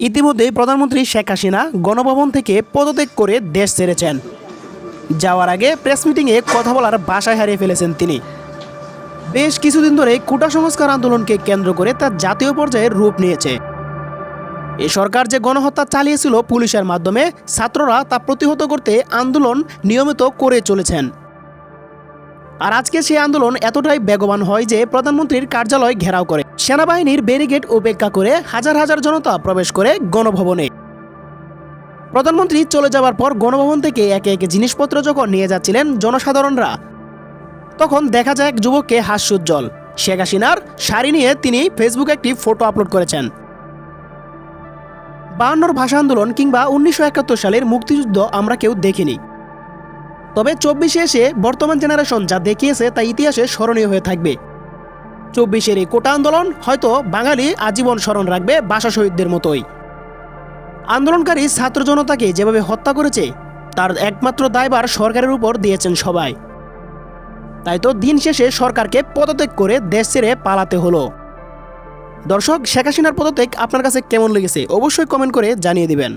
ইতিমধ্যেই প্রধানমন্ত্রী শেখ হাসিনা গণভবন থেকে পদত্যাগ করে দেশ ছেড়েছেন। যাওয়ার আগে প্রেস মিটিংয়ে কথা বলার বাসায় হারিয়ে ফেলেছেন তিনি। বেশ কিছুদিন ধরে কোটা সংস্কার আন্দোলনকে কেন্দ্র করে তা জাতীয় পর্যায়ে রূপ নিয়েছে। এ সরকার যে গণহত্যা চালিয়েছিল পুলিশের মাধ্যমে, ছাত্ররা তা প্রতিহত করতে আন্দোলন নিয়মিত করে চলেছেন। আর আজকে সেই আন্দোলন এতটাই বেগবান হয় যে প্রধানমন্ত্রীর কার্যালয় ঘেরাও করে। সেনাবাহিনীর ব্যারিগেড উপেক্ষা করে হাজার হাজার জনতা প্রবেশ করে গণভবনে। প্রধানমন্ত্রী চলে যাওয়ার পর গণভবন থেকে একে একে জিনিসপত্র যখন নিয়ে যাচ্ছিলেন জনসাধারণরা, তখন দেখা যায় এক যুবককে হাস্যোজ্জ্বল। শেখ হাসিনার শাড়ি নিয়ে তিনি ফেসবুকে একটি ফটো আপলোড করেছেন। বায়ান্নর ভাষা আন্দোলন কিংবা উনিশশো একাত্তর সালের মুক্তিযুদ্ধ আমরা কেউ দেখিনি। তবে চব্বিশে এসে বর্তমান জেনারেশন যা দেখিয়েছে তা ইতিহাসে স্মরণীয় হয়ে থাকবে। চব্বিশের এই কোটা আন্দোলন হয়তো বাঙালি আজীবন স্মরণ রাখবে ভাষা শহীদদের মতোই। আন্দোলনকারী ছাত্র জনতাকে যেভাবে হত্যা করেছে, তার একমাত্র দায়বার সরকারের উপর দিয়েছেন সবাই। তাই তো দিন শেষে সরকারকে পদত্যাগ করে দেশ ছেড়ে পালাতে হলো। দর্শক, শেখ হাসিনার পদত্যাগ আপনার কাছে কেমন লেগেছে অবশ্যই কমেন্ট করে জানিয়ে দিবেন।